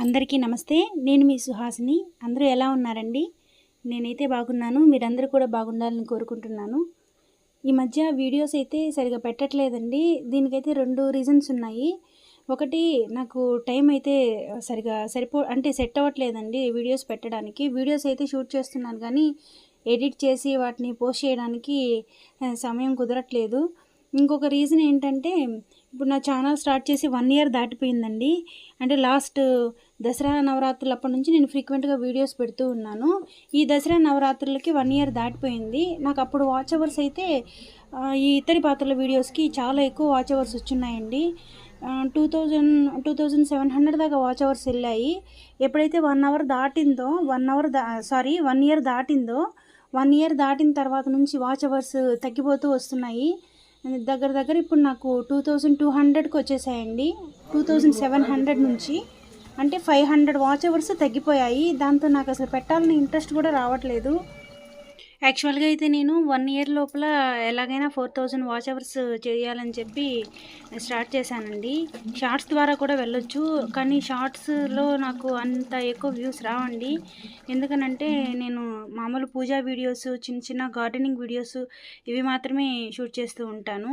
అందరికీ నమస్తే. నేను మీ సుహాసిని. అందరూ ఎలా ఉన్నారండి? నేనైతే బాగున్నాను. మీరందరూ కూడా బాగుండాలని కోరుకుంటున్నాను. ఈ మధ్య వీడియోస్ అయితే సరిగా పెట్టట్లేదండి. దీనికైతే రెండు రీజన్స్ ఉన్నాయి. ఒకటి నాకు టైం అయితే సరిగా సరిపో అంటే సెట్ అవ్వట్లేదండి వీడియోస్ పెట్టడానికి. వీడియోస్ అయితే షూట్ చేస్తున్నాను కానీ ఎడిట్ చేసి వాటిని పోస్ట్ చేయడానికి సమయం కుదరట్లేదు. ఇంకొక రీజన్ ఏంటంటే ఇప్పుడు నా ఛానల్ స్టార్ట్ చేసి వన్ ఇయర్ దాటిపోయిందండి. అంటే లాస్ట్ దసరా నవరాత్రులు అప్పటి నుంచి నేను ఫ్రీక్వెంట్గా వీడియోస్ పెడుతూ ఉన్నాను. ఈ దసరా నవరాత్రులకి వన్ ఇయర్ దాటిపోయింది. నాకు అప్పుడు వాచ్ అవర్స్ అయితే ఈ ఇతరి పాత్రల వీడియోస్కి చాలా ఎక్కువ watch hours వచ్చున్నాయండి two thousand two thousand seven hundred దాకా వాచ్ అవర్స్ వెళ్ళాయి. ఎప్పుడైతే వన్ అవర్ దాటిందో వన్ అవర్ దా సారీ వన్ ఇయర్ దాటిందో వన్ ఇయర్ దాటిన తర్వాత నుంచి వాచ్ అవర్స్ తగ్గిపోతూ వస్తున్నాయి. దగ్గర దగ్గర ఇప్పుడు నాకు టూ థౌజండ్ టూ హండ్రెడ్కి వచ్చేసాయండి. టూ థౌజండ్ సెవెన్ హండ్రెడ్ నుంచి అంటే ఫైవ్ హండ్రెడ్ వాచ్ అవర్స్ తగ్గిపోయాయి. దాంతో నాకు అసలు పెట్టాలని ఇంట్రెస్ట్ కూడా రావట్లేదు. యాక్చువల్గా అయితే నేను వన్ ఇయర్ లోపల ఎలాగైనా ఫోర్ థౌజండ్ వాచ్ అవర్స్ చేయాలని చెప్పి స్టార్ట్ చేశానండి. షార్ట్స్ ద్వారా కూడా వెళ్ళొచ్చు. కానీ షార్ట్స్లో నాకు అంత ఎక్కువ వ్యూస్ రావండి. ఎందుకనంటే నేను మామూలు పూజా వీడియోస్ చిన్న చిన్న గార్డెనింగ్ వీడియోస్ ఇవి మాత్రమే షూట్ చేస్తూ ఉంటాను.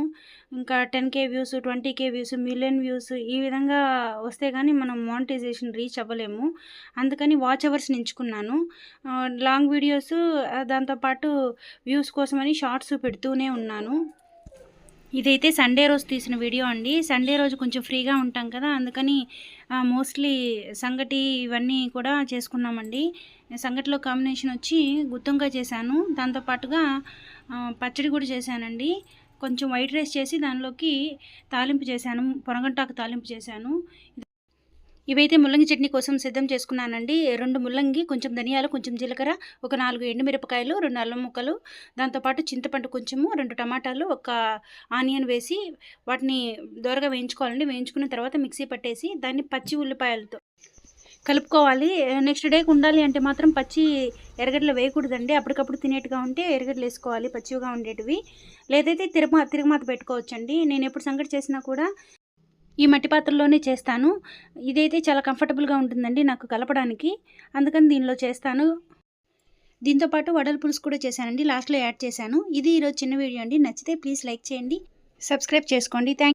ఇంకా ten K views twenty K views million views ఈ విధంగా వస్తే కానీ మనం మానిటైజేషన్ రీచ్ అవ్వలేము. అందుకని వాచ్ అవర్స్ ఎంచుకున్నాను లాంగ్ వీడియోస్ దాంతోపాటు షార్ట్ వ్యూస్ కోసమని షార్ట్స్ పెడుతూనే ఉన్నాను. ఇదైతే సండే రోజు తీసిన వీడియో అండి. సండే రోజు కొంచెం ఫ్రీగా ఉంటాం కదా అందుకని మోస్ట్లీ సంగటి ఇవన్నీ కూడా చేసుకున్నామండి. సంగటిలో కాంబినేషన్ వచ్చి గుత్తంకాయ చేశాను. దాంతోపాటుగా పచ్చడి కూడా చేశానండి. కొంచెం వైట్ రైస్ చేసి దానిలోకి తాలింపు చేశాను. పొనగంటాకు తాలింపు చేశాను. ఇవైతే ముల్లంగి చట్నీ కోసం సిద్ధం చేసుకున్నానండి. రెండు ముల్లంగి కొంచెం ధనియాలు కొంచెం జీలకర్ర ఒక నాలుగు ఎండుమిరపకాయలు రెండు అల్లం ముక్కలు దాంతోపాటు చింతపండు కొంచెము రెండు టమాటాలు ఒక ఆనియన్ వేసి వాటిని దోరగా వేయించుకోవాలండి. వేయించుకున్న తర్వాత మిక్సీ పట్టేసి దాన్ని పచ్చి ఉల్లిపాయలతో కలుపుకోవాలి. నెక్స్ట్ డేకి ఉండాలి అంటే మాత్రం పచ్చి ఎరగడ్డలు వేయకూడదండి. అప్పటికప్పుడు తినేట్టుగా ఉంటే ఎరగడ్డలు వేసుకోవాలి పచ్చివిగా ఉండేటివి. లేదైతే తిరమ తిరగమాత పెట్టుకోవచ్చండి. నేను ఎప్పుడు సంగటి చేసినా కూడా ఈ మట్టి పాత్రలోనే చేస్తాను. ఇదైతే చాలా కంఫర్టబుల్గా ఉంటుందండి నాకు కలపడానికి. అందుకని దీనిలో చేస్తాను. దీంతో పాటు వడల పులుసు కూడా చేశానండి. లాస్ట్లో యాడ్ చేశాను. ఇది ఈరోజు చిన్న వీడియో అండి. నచ్చితే ప్లీజ్ లైక్ చేయండి. సబ్స్క్రైబ్ చేసుకోండి. థ్యాంక్